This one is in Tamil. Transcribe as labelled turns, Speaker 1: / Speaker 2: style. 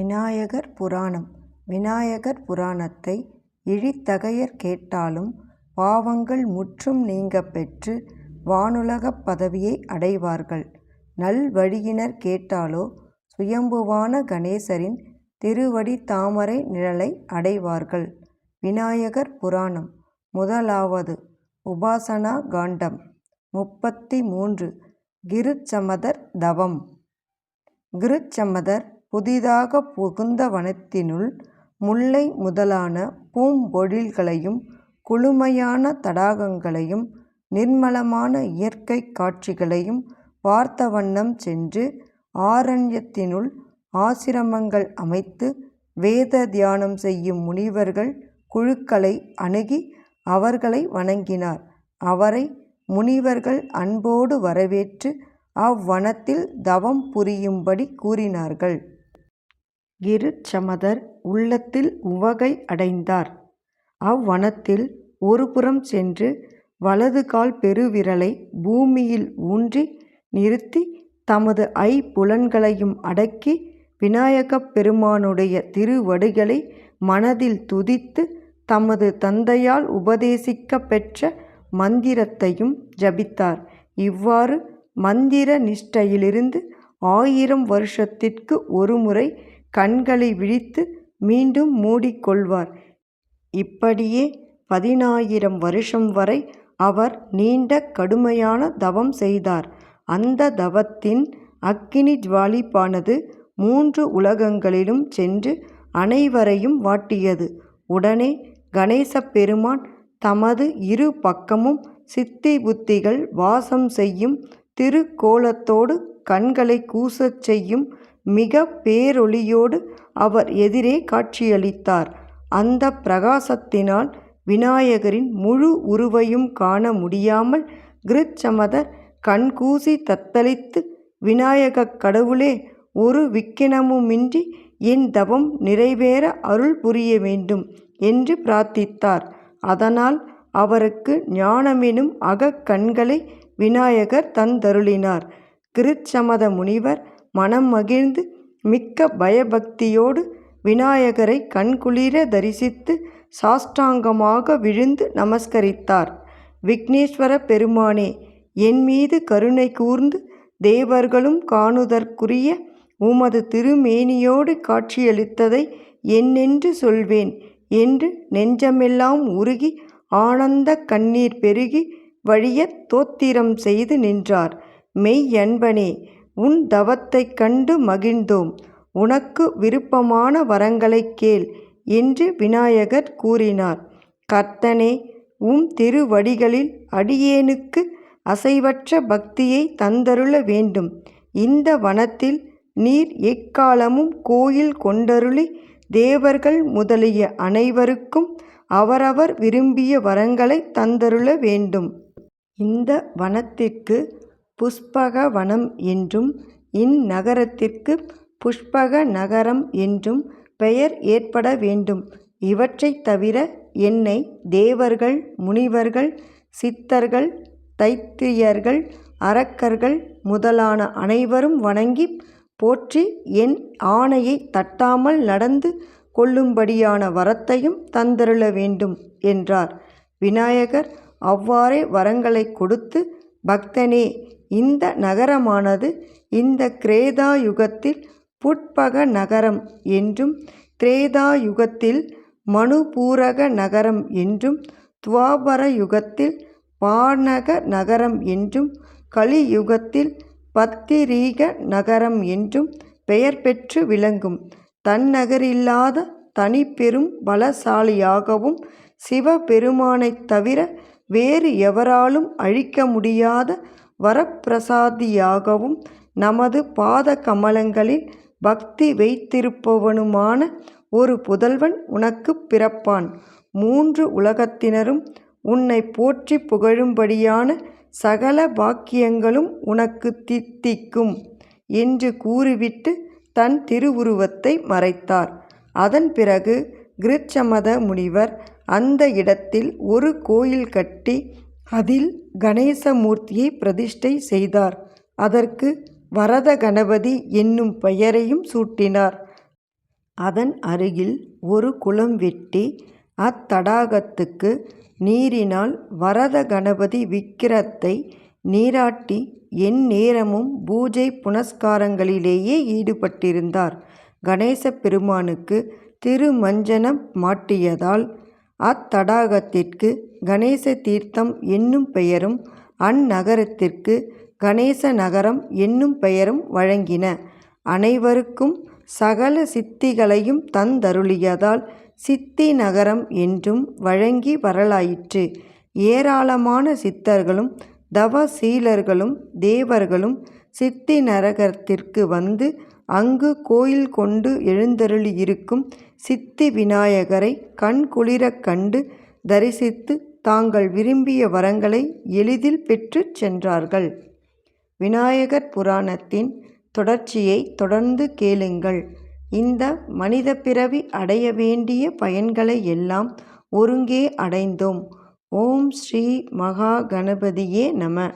Speaker 1: விநாயகர் புராணம். விநாயகர் புராணத்தை இழித்தகையர் கேட்டாலும் பாவங்கள் முற்றும் நீங்கப் பெற்று வானுலகப் பதவியை அடைவார்கள். நல்வழியினர் கேட்டாலோ சுயம்புவான கணேசரின் திருவடி தாமரை நிழலை அடைவார்கள். விநாயகர் புராணம். முதலாவது உபாசனா காண்டம். முப்பத்தி மூன்று. கிருச்சமதர் தவம். கிருச்சமதர் புதிதாக புகுந்த வனத்தினுள் முல்லை முதலான பூம்பொழில்களையும் குளுமையான தடாகங்களையும் நிர்மலமான இயற்கை காட்சிகளையும் பார்த்த வண்ணம் சென்று ஆரண்யத்தினுள் ஆசிரமங்கள் அமைத்து வேத தியானம் செய்யும் முனிவர்கள் குழுக்களை அணுகி அவர்களை வணங்கினார். அவரை முனிவர்கள் அன்போடு வரவேற்று அவ்வனத்தில் தவம் புரியும்படி கூறினார்கள். கிருச்சமதர் உள்ளத்தில் உவகை அடைந்தார். அவ்வனத்தில் ஒருபுறம் சென்று வலதுகால் பெருவிரலை பூமியில் ஊன்றி நிறுத்தி தமது ஐ புலன்களையும் அடக்கி விநாயகப் பெருமானுடைய திருவடிகளை மனதில் துதித்து தமது தந்தையால் உபதேசிக்கப்பெற்ற மந்திரத்தையும் ஜபித்தார். இவ்வாறு மந்திர நிஷ்டையிலிருந்து ஆயிரம் வருஷத்திற்கு ஒருமுறை கண்களை விழித்து மீண்டும் மூடிக்கொள்வார் இப்படியே பதினாயிரம் வருஷம் வரை அவர் நீண்ட கடுமையான தவம் செய்தார். அந்த தவத்தின் அக்கினி ஜுவாலிப்பானது மூன்று உலகங்களிலும் சென்று அனைவரையும் வாட்டியது. உடனே கணேசப் பெருமான் தமது இரு பக்கமும் சித்தி புத்திகள் வாசம் செய்யும் திருக்கோலத்தோடு கண்களை கூசச் செய்யும் மிக பேரொளியோடு அவர் எதிரே காட்சியளித்தார். அந்த பிரகாசத்தினால் விநாயகரின் முழு உருவையும் காண முடியாமல் கிருச்சமதர் கண்கூசி தத்தளித்து விநாயகக் கடவுளே ஒரு விக்கினமுமின்றி என் தவம் நிறைவேற அருள் புரிய வேண்டும் என்று பிரார்த்தித்தார். அதனால் அவருக்கு ஞானமெனும் அகக்கண்களை விநாயகர் தந்தருளினார். கிருச்சமத முனிவர் மனம் மகிழ்ந்து மிக்க பயபக்தியோடு விநாயகரை கண்குளிர தரிசித்து சாஷ்டாங்கமாக விழுந்து நமஸ்கரித்தார். விக்னேஸ்வர பெருமானே என் மீது கருணை கூர்ந்து தேவர்களும் காணுதற்குரிய உமது திருமேனியோடு காட்சியளித்ததை என்னென்று சொல்வேன் என்று நெஞ்சமெல்லாம் உருகி ஆனந்த கண்ணீர் பெருகி வழியத் தோத்திரம் செய்து நின்றார். மெய்யன்பனே உன் தவத்தைக் கண்டு மகிழ்ந்தோம். உனக்கு விருப்பமான வரங்களைக் கேள் என்று விநாயகர் கூறினார். கர்த்தனே உம் திருவடிகளில் அடியேனுக்கு அசைவற்ற பக்தியை தந்தருள வேண்டும். இந்த வனத்தில் நீர் எக்காலமும் கோயில் கொண்டருளி தேவர்கள் முதலிய அனைவருக்கும் அவரவர் விரும்பிய வரங்களை தந்தருள வேண்டும். இந்த வனத்திற்கு புஷ்பக வனம் என்றும் இந்நகரத்திற்குப் புஷ்பக நகரம் என்றும் பெயர் ஏற்பட வேண்டும். இவற்றைத் தவிர என்னை தேவர்கள் முனிவர்கள் சித்தர்கள் தைத்திரியர்கள் அரக்கர்கள் முதலான அனைவரும் வணங்கிப் போற்றி என் ஆணையை தட்டாமல் நடந்து கொள்ளும்படியான வரத்தையும் தந்தருள வேண்டும் என்றார். விநாயகர் அவ்வாறே வரங்களை கொடுத்து பக்தனே இந்த நகரமானது இந்த கிரேதா யுகத்தில் புட்பக நகரம் என்றும் திரேதா யுகத்தில் மனுபூரக நகரம் என்றும் துவாபர யுகத்தில் பாணக நகரம் என்றும் கலியுகத்தில் பத்திரீக நகரம் என்றும் பெயர் பெற்று விளங்கும். தன்னகரில்லாத தனிப்பெரும் பலசாலியாகவும் சிவபெருமானைத் தவிர வேறு எவராலும் அழிக்க முடியாத வரப்பிரசாதியாகவும் நமது பாத கமலங்களில் பக்தி வைத்திருப்பவனுமான ஒரு புதல்வன் உனக்குப் பிறப்பான். மூன்று உலகத்தினரும் உன்னை போற்றி புகழும்படியான சகல பாக்கியங்களும் உனக்கு தித்திக்கும் என்று கூறிவிட்டு தன் திருவுருவத்தை மறைத்தார். அதன் பிறகு கிருச்சமத முனிவர் அந்த இடத்தில் ஒரு கோயில் கட்டி அதில் கணேசமூர்த்தியை பிரதிஷ்டை செய்தார். அதற்கு வரத கணபதி என்னும் பெயரையும் சூட்டினார். அதன் அருகில் ஒரு குளம் வெட்டி அத்தடாகத்துக்கு நீரினால் வரத கணபதி விக்கிரத்தை நீராட்டி எந்நேரமும் பூஜை புனஸ்காரங்களிலேயே ஈடுபட்டிருந்தார். கணேச பெருமானுக்கு திருமஞ்சனம் மாட்டியதால் அத்தடாகத்திற்கு கணேச தீர்த்தம் என்னும் பெயரும் அந்நகரத்திற்கு கணேச நகரம் என்னும் பெயரும் வழங்கின. அனைவருக்கும் சகல சித்திகளையும் தந்தருளியதால் சித்தி நகரம் என்றும் வழங்கி வரலாயிற்று. ஏராளமான சித்தர்களும் தவசீலர்களும் தேவர்களும் சித்தி நரகரத்திற்கு வந்து அங்கு கோயில் கொண்டு எழுந்தருளியிருக்கும் சித்தி விநாயகரை கண்குளிரக் கண்டு தரிசித்து தாங்கள் விரும்பிய வரங்களை எளிதில் பெற்றுச் சென்றார்கள். விநாயகர் புராணத்தின் தொடர்ச்சியை தொடர்ந்து கேளுங்கள். இந்த மனிதப் பிறவி அடைய வேண்டிய பயன்களை எல்லாம் ஒருங்கே அடைந்தோம். ஓம் ஸ்ரீ மகா கணபதியே நம.